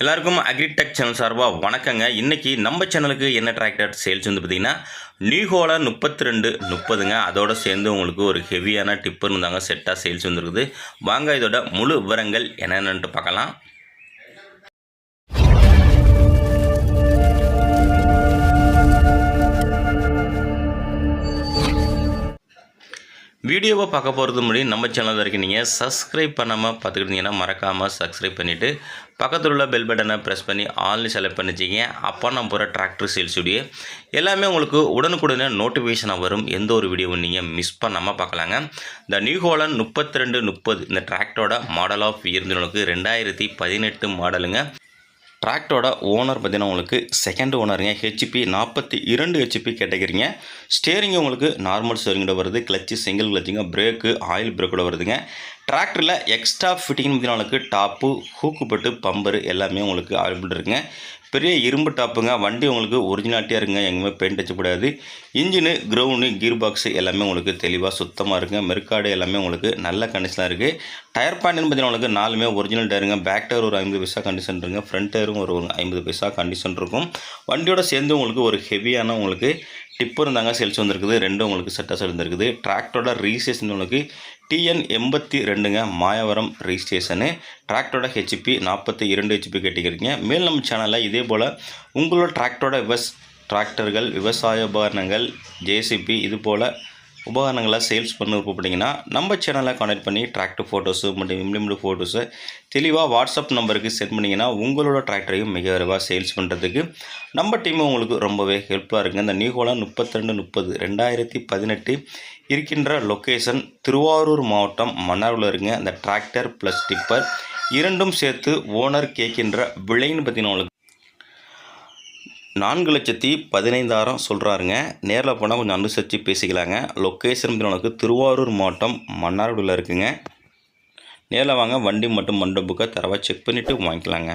எல்லாருக்கும் agritech channel சார்பாக வணக்கங்க. இன்றைக்கி நம்ம சேனலுக்கு என்ன டிராக்டர் சேல்ஸ் வந்து பார்த்திங்கன்னா நியூஹோல முப்பத்தி ரெண்டு முப்பதுங்க. அதோட சேர்ந்து உங்களுக்கு ஒரு ஹெவியான டிப்பர் இருந்தாங்க. செட்டாக சேல்ஸ் வந்துருக்குது. வாங்க இதோட முழு விவரங்கள் என்னென்னட்டு பார்க்கலாம். வீடியோவை பார்க்க போகிறது முன்னாடி நம்ம சேனலில் இருக்கீங்க சப்ஸ்கிரைப் பண்ணாமல் பார்த்துக்கிட்டீங்கன்னா மறக்காமல் சப்ஸ்கிரைப் பண்ணிவிட்டு பக்கத்தில் உள்ள பெல் பட்டனை ப்ரெஸ் பண்ணி ஆல்னு செலக்ட் பண்ணிச்சிங்க அப்போ நான் போகிற டிராக்டர் சேல்ஸ் வீடியோ எல்லாமே உங்களுக்கு உடனுக்குடனே நோட்டிஃபிகேஷனாக வரும். எந்த ஒரு வீடியோவும் நீங்கள் மிஸ் பண்ணாமல் பார்க்கலாங்க. இந்த நியூ ஹோலன் முப்பத்தி ரெண்டு முப்பது இந்த டிராக்டரோட மாடல் ஆஃப் இயர்ந்து ரெண்டாயிரத்தி பதினெட்டு மாடலுங்க டிராக்டரோட ஓனர் பார்த்தீங்கன்னா உங்களுக்கு செகண்ட் ஓனருங்க ஹெச்பி நாற்பத்தி இரண்டு ஹெச்பி கேட்டகிரிங்க. ஸ்டேரிங் உங்களுக்கு நார்மல் ஸ்டேரிங்கோட வருது. கிளச்சு சிங்கிள் கிளச்சுங்க பிரேக்கு ஆயில் பிரேக்கோட வருதுங்க. டிராக்டரில் எக்ஸ்ட்ரா ஃபிட்டிங் பார்த்தீங்கன்னா உங்களுக்கு டாப்பு ஹூக்குப்பட்டு பம்பரு எல்லாமே உங்களுக்கு அவைலபிள் இருக்குங்க. பெரிய இரும்பு டாப்புங்க வண்டி உங்களுக்கு ஒரிஜினாலிட்டியாக இருக்குங்க எங்கேயுமே பெயிண்ட் அடிச்சக்கூடாது இன்ஜினு க்ரௌண்டு கீர் பாக்ஸு எல்லாமே உங்களுக்கு தெளிவாக சுத்தமாக இருக்குங்க. மெருக்காடு எல்லாமே உங்களுக்கு நல்ல கண்டிஷனாக இருக்குது டயர் பாயிண்ட்னு பார்த்தீங்கன்னா உங்களுக்கு நாலுமே ஒரிஜினல் டயருங்க பேக் டயர் ஒரு ஐம்பது பைசா கண்டிஷன் இருக்குங்க. ஃப்ரண்ட் டயரும் ஒரு ஐம்பது பைசா கண்டிஷன் இருக்கும். வண்டியோட சேர்ந்து உங்களுக்கு ஒரு ஹெவியான உங்களுக்கு டிப்பரும் தாங்க சேல்ஸ் வந்திருக்குது. ரெண்டும் உங்களுக்கு செட்டாக சேர்ந்துருக்குது. டிராக்டரோட ரிஜிஸ்ட்ரேஷன் உங்களுக்கு டிஎன் எண்பத்தி ரெண்டுங்க மாயவரம் ரிஜிஸ்ட்ரேஷனு டிராக்டரோட ஹெச்பி நாற்பத்தி இரண்டு ஹெச்பி கேட்டுக்கிறீங்க மேல் நம்ம சேனலில் இதே போல் உங்களோட டிராக்டரோட விவஸ் டிராக்டர்கள் விவசாய உபகரணங்கள் ஜேசிபி இது போல் உபகரணங்களை சேல்ஸ் பண்ண விருப்பப்பட்டீங்கன்னா நம்ம சேனலை கான்டாக்ட் பண்ணி டிராக்டர் ஃபோட்டோஸு மற்றும் இம்ப்ளிமெண்ட் ஃபோட்டோஸு தெளிவாக வாட்ஸ்அப் நம்பருக்கு சென்ட் பண்ணிங்கன்னா உங்களோட டிராக்டரையும் மிக விரைவாக சேல்ஸ் பண்ணுறதுக்கு நம்ம டீம் உங்களுக்கு ரொம்பவே ஹெல்ப்ஃபுல்லாக இருக்குங்க. இந்த நியூகோலா முப்பத்திரெண்டு முப்பது ரெண்டாயிரத்தி பதினெட்டு இருக்கின்ற லொக்கேஷன் திருவாரூர் மாவட்டம் மன்னாரில் இருங்க அந்த டிராக்டர் ப்ளஸ் டிப்பர் இரண்டும் சேர்த்து ஓனர் கேட்கின்ற விலைன்னு பார்த்தீங்கன்னா உங்களுக்கு நான்கு லட்சத்தி பதினைந்தாயிரம் சொல்கிறாருங்க நேரில் போனால் கொஞ்சம் அனுசரித்து பேசிக்கலாங்க. லொக்கேஷன் உனக்கு திருவாரூர் மாவட்டம் மன்னார்குடியில் இருக்குங்க. நேரில் வாங்க வண்டி மட்டும் மண்டபுக்கை தரவாக செக் பண்ணிவிட்டு வாங்கிக்கலாங்க.